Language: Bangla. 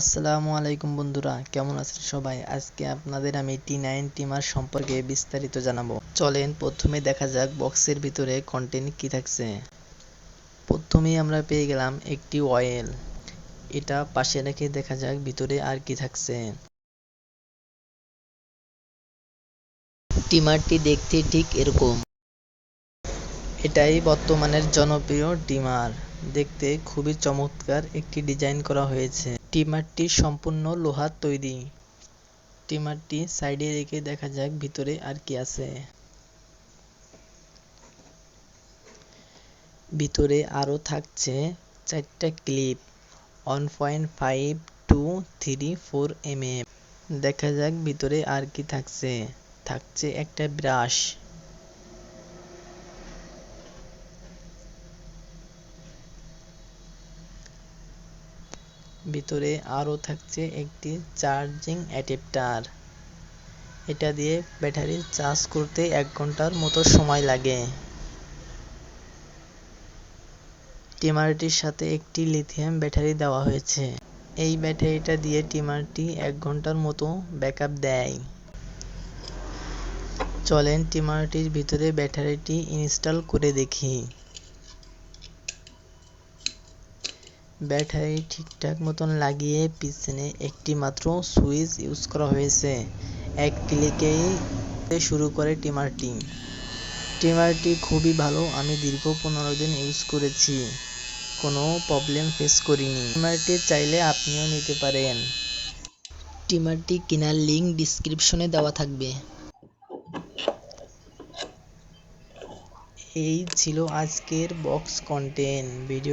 আসসালামু আলাইকুম বন্ধুরা, কেমন আছেন সবাই? আজকে আপনাদের আমি টি নাইন টিমার সম্পর্কে বিস্তারিত জানাব। চলেন প্রথমে দেখা যাক বক্সের ভিতরে কন্টেন্ট কি থাকছে। প্রথমেই আমরা পেয়ে গেলাম একটি অয়েল এটা পাশে রেখে দেখা যাক ভিতরে আর কি থাকছে। টিমারটি দেখতে ঠিক এরকম। এটাই বর্তমানের জনপ্রিয় টিমার দেখতে খুবই চমৎকার একটি ডিজাইন করা হয়েছে। টিমারটি সম্পূর্ণ লোহার তৈরি। টিমারটি সাইডে রেখে দেখা যাক ভিতরে আর কি আছে। ভিতরে আরও থাকছে চারটা clip. One point five two three four M দেখা যাক ভিতরে আর কি থাকছে। থাকছে একটা ব্রাশ। ভিতরে আরও থাকছে একটি চার্জিং অ্যাডাপ্টার। এটা দিয়ে ব্যাটারি চার্জ করতে এক ঘণ্টার মতো সময় লাগে। টিমারটির সাথে একটি লিথিয়াম ব্যাটারি দেওয়া হয়েছে। এই ব্যাটারিটা দিয়ে টিমারটি এক ঘণ্টার মতো ব্যাকআপ দেয়। চলেন টিমারটির ভিতরে ব্যাটারিটি ইনস্টল করে দেখি। ব্যাটারি ঠিকঠাক মতন লাগিয়ে পিছনে একটি মাত্র সুইচ ইউজ করা হয়েছে। এক ক্লিকেই শুরু করে টিমারটি। টিমারটি খুবই ভালো, আমি দীর্ঘ পনেরো দিন ইউজ করেছি। কোনো প্রবলেম ফেস করিনি। টিমারটি চাইলে আপনিও নিতে পারেন। টিমারটি কেনার লিঙ্ক ডিসক্রিপশনে দেওয়া থাকবে। এই ছিল আজকের বক্স কন্টেন্ট। ভিডিও